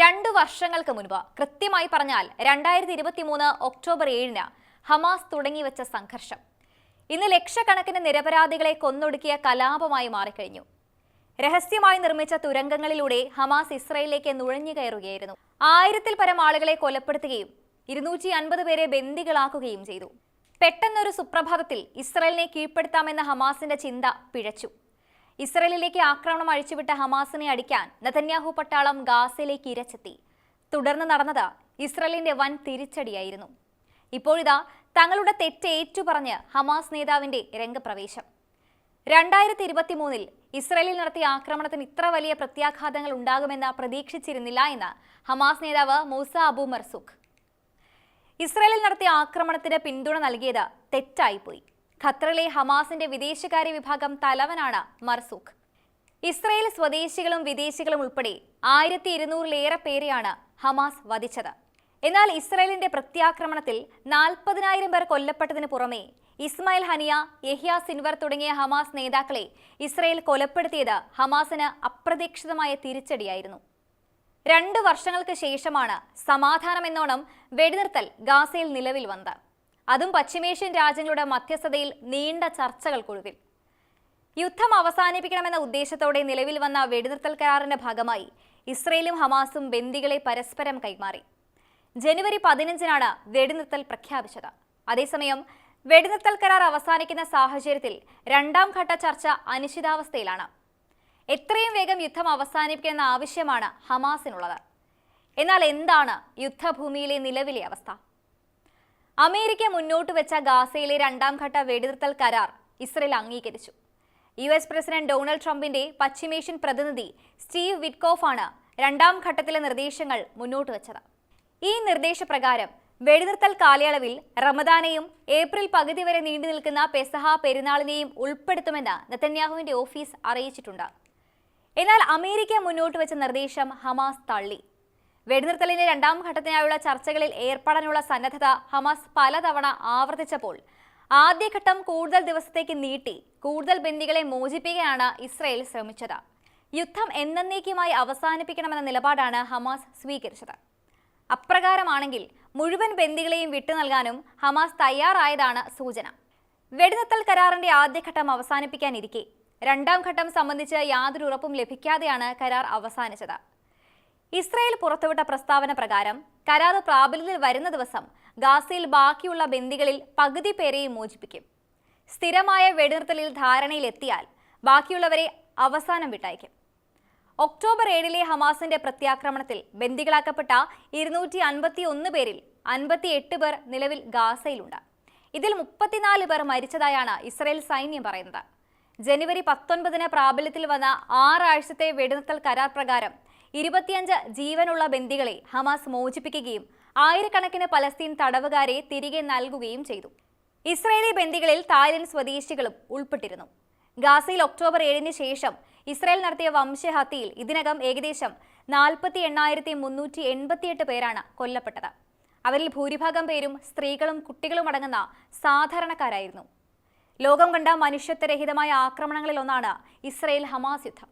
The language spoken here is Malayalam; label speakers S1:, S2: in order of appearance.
S1: രണ്ടു വർഷങ്ങൾക്ക് മുൻപ് കൃത്യമായി പറഞ്ഞാൽ രണ്ടായിരത്തി ഇരുപത്തി മൂന്ന് ഒക്ടോബർ ഏഴിന് ഹമാസ് തുടങ്ങിവെച്ച സംഘർഷം. ഇന്ന് ലക്ഷക്കണക്കിന് നിരപരാധികളെ കൊന്നൊടുക്കിയ കലാപമായി മാറിക്കഴിഞ്ഞു. രഹസ്യമായി നിർമ്മിച്ച തുരങ്കങ്ങളിലൂടെ ഹമാസ് ഇസ്രയേലിലേക്ക് നുഴഞ്ഞു കയറുകയായിരുന്നു. ആയിരത്തിൽ പരം ആളുകളെ കൊലപ്പെടുത്തുകയും ഇരുന്നൂറ്റി അൻപത് പേരെ ബന്ദികളാക്കുകയും ചെയ്തു. പെട്ടെന്നൊരു സുപ്രഭാതത്തിൽ ഇസ്രയേലിനെ കീഴ്പ്പെടുത്താമെന്ന ഹമാസിന്റെ ചിന്ത പിഴച്ചു. ഇസ്രയേലിലേക്ക് ആക്രമണം അഴിച്ചുവിട്ട ഹമാസിനെ അടിക്കാൻ നെതന്യാഹു പട്ടാളം ഗാസയിലേക്ക് ഇരച്ചെത്തി. തുടർന്ന് നടന്നത് ഇസ്രയേലിന്റെ വൻ തിരിച്ചടിയായിരുന്നു. ഇപ്പോഴിതാ തങ്ങളുടെ തെറ്റ് ഏറ്റുപറഞ്ഞ് ഹമാസ് നേതാവിന്റെ രംഗപ്രവേശം. രണ്ടായിരത്തി ഇരുപത്തി മൂന്നിൽ ഇസ്രയേലിൽ നടത്തിയ ആക്രമണത്തിന് ഇത്ര വലിയ പ്രത്യാഘാതങ്ങൾ ഉണ്ടാകുമെന്ന് പ്രതീക്ഷിച്ചിരുന്നില്ല എന്ന് ഹമാസ് നേതാവ് മൂസ അബു മർസുഖ്. ഇസ്രയേലിൽ നടത്തിയ ആക്രമണത്തിന് പിന്തുണ നൽകിയത് തെറ്റായിപ്പോയി. ഖത്തറിലെ ഹമാസിന്റെ വിദേശകാര്യ വിഭാഗം തലവനാണ് മർസൂഖ്. ഇസ്രയേൽ സ്വദേശികളും വിദേശികളും ഉൾപ്പെടെ ആയിരത്തി ഇരുന്നൂറിലേറെ പേരെയാണ് ഹമാസ് വധിച്ചത്. എന്നാൽ ഇസ്രയേലിന്റെ പ്രത്യാക്രമണത്തിൽ നാൽപ്പതിനായിരം പേർ കൊല്ലപ്പെട്ടതിന് പുറമെ ഇസ്മായിൽ ഹനിയ യഹ്യ സിൻവർ തുടങ്ങിയ ഹമാസ് നേതാക്കളെ ഇസ്രയേൽ കൊലപ്പെടുത്തിയത് ഹമാസിന് അപ്രതീക്ഷിതമായ തിരിച്ചടിയായിരുന്നു. രണ്ട് വർഷങ്ങൾക്ക് ശേഷമാണ് സമാധാനമെന്നോണം വെടിനിർത്തൽ ഗാസയിൽ നിലവിൽ വന്നത്. അതും പശ്ചിമേഷ്യൻ രാജ്യങ്ങളുടെ മധ്യസ്ഥതയിൽ നീണ്ട ചർച്ചകൾക്കൊടുവിൽ യുദ്ധം അവസാനിപ്പിക്കണമെന്ന ഉദ്ദേശത്തോടെ നിലവിൽ വന്ന വെടിനിർത്തൽ കരാറിന്റെ ഭാഗമായി ഇസ്രയേലും ഹമാസും ബന്ദികളെ പരസ്പരം കൈമാറി. ജനുവരി പതിനഞ്ചിനാണ് വെടിനിർത്തൽ പ്രഖ്യാപിച്ചത്. അതേസമയം വെടിനിർത്തൽ കരാർ അവസാനിക്കുന്ന സാഹചര്യത്തിൽ രണ്ടാം ഘട്ട ചർച്ച അനിശ്ചിതാവസ്ഥയിലാണ്. എത്രയും വേഗം യുദ്ധം അവസാനിപ്പിക്കുന്ന ആവശ്യമാണ് ഹമാസിനുള്ളത്. എന്നാൽ എന്താണ് യുദ്ധഭൂമിയിലെ നിലവിലെ അവസ്ഥ? അമേരിക്ക മുന്നോട്ട് വെച്ച ഗാസയിലെ രണ്ടാം ഘട്ട വെടിനിർത്തൽ കരാർ ഇസ്രയേൽ അംഗീകരിച്ചു. യു എസ് പ്രസിഡന്റ് ഡൊണാൾഡ് ട്രംപിന്റെ പശ്ചിമേഷ്യൻ പ്രതിനിധി സ്റ്റീവ് വിറ്റ്കോഫ് ആണ് രണ്ടാം ഘട്ടത്തിലെ നിർദ്ദേശങ്ങൾ മുന്നോട്ട് വെച്ചത്. ഈ നിർദ്ദേശപ്രകാരം വെടിനിർത്തൽ കാലയളവിൽ റമദാനെയും ഏപ്രിൽ പകുതി വരെ നീണ്ടു നിൽക്കുന്ന പെസഹ പെരുന്നാളിനെയും ഉൾപ്പെടുത്തുമെന്ന് നെതന്യാഹുവിന്റെ ഓഫീസ് അറിയിച്ചിട്ടുണ്ട്. എന്നാൽ അമേരിക്ക മുന്നോട്ട് വെച്ച നിർദ്ദേശം ഹമാസ് തള്ളി. വെടിനിർത്തലിന്റെ രണ്ടാം ഘട്ടത്തിനായുള്ള ചർച്ചകളിൽ ഏർപ്പെടാനുള്ള സന്നദ്ധത ഹമാസ് പലതവണ ആവർത്തിച്ചപ്പോൾ ആദ്യഘട്ടം കൂടുതൽ ദിവസത്തേക്ക് നീട്ടി കൂടുതൽ ബന്ദികളെ മോചിപ്പിക്കാനാണ് ഇസ്രയേൽ ശ്രമിച്ചത്. യുദ്ധം എന്നേക്കുമായി അവസാനിപ്പിക്കണമെന്ന നിലപാടാണ് ഹമാസ് സ്വീകരിച്ചത്. അപ്രകാരമാണെങ്കിൽ മുഴുവൻ ബന്ദികളെയും വിട്ടു നൽകാനും ഹമാസ് തയ്യാറായതാണ് സൂചന. വെടിനിർത്തൽ കരാറിന്റെ ആദ്യഘട്ടം അവസാനിപ്പിക്കാനിരിക്കെ. രണ്ടാം ഘട്ടം സംബന്ധിച്ച് യാതൊരു ഉറപ്പും ലഭിക്കാതെയാണ് കരാർ അവസാനിച്ചത്. ഇസ്രായേൽ പുറത്തുവിട്ട പ്രസ്താവന പ്രകാരം കരാർ പ്രാബല്യത്തിൽ വരുന്ന ദിവസം ഗാസയിൽ ബാക്കിയുള്ള ബന്ദികളിൽ പകുതി പേരെയും മോചിപ്പിക്കും. സ്ഥിരമായ വെടിനിർത്തലിൽ ധാരണയിലെത്തിയാൽ ബാക്കിയുള്ളവരെ അവസാനം വിട്ടയക്കും. ഒക്ടോബർ ഏഴിലെ ഹമാസിന്റെ പ്രത്യാക്രമണത്തിൽ ബന്ദികളാക്കപ്പെട്ട ഇരുന്നൂറ്റി അൻപത്തി ഒന്ന് പേരിൽ അൻപത്തി എട്ട് പേർ നിലവിൽ ഗാസയിലുണ്ട്. ഇതിൽ മുപ്പത്തിനാല് പേർ മരിച്ചതായാണ് ഇസ്രയേൽ സൈന്യം പറയുന്നത്. ജനുവരി പത്തൊൻപതിന് പ്രാബല്യത്തിൽ വന്ന ആറാഴ്ചത്തെ വെടിനിർത്തൽ കരാർ പ്രകാരം ഇരുപത്തിയഞ്ച് ജീവനുള്ള ബന്ദികളെ ഹമാസ് മോചിപ്പിക്കുകയും ആയിരക്കണക്കിന് പലസ്തീൻ തടവുകാരെ തിരികെ നൽകുകയും ചെയ്തു. ഇസ്രയേലി ബന്ദികളിൽ തായ്ലൻഡ് സ്വദേശികളും ഉൾപ്പെട്ടിരുന്നു. ഗാസയിൽ ഒക്ടോബർ ഏഴിന് ശേഷം ഇസ്രയേൽ നടത്തിയ വംശഹത്യയിൽ ഇതിനകം ഏകദേശം നാൽപ്പത്തി എണ്ണായിരത്തി മുന്നൂറ്റി എൺപത്തിയെട്ട് പേരാണ് കൊല്ലപ്പെട്ടത്. അവരിൽ ഭൂരിഭാഗം പേരും സ്ത്രീകളും കുട്ടികളും അടങ്ങുന്ന സാധാരണക്കാരായിരുന്നു. ലോകം കണ്ട മനുഷ്യത്വരഹിതമായ ആക്രമണങ്ങളിൽ ഒന്നാണ് ഇസ്രയേൽ ഹമാസ് യുദ്ധം.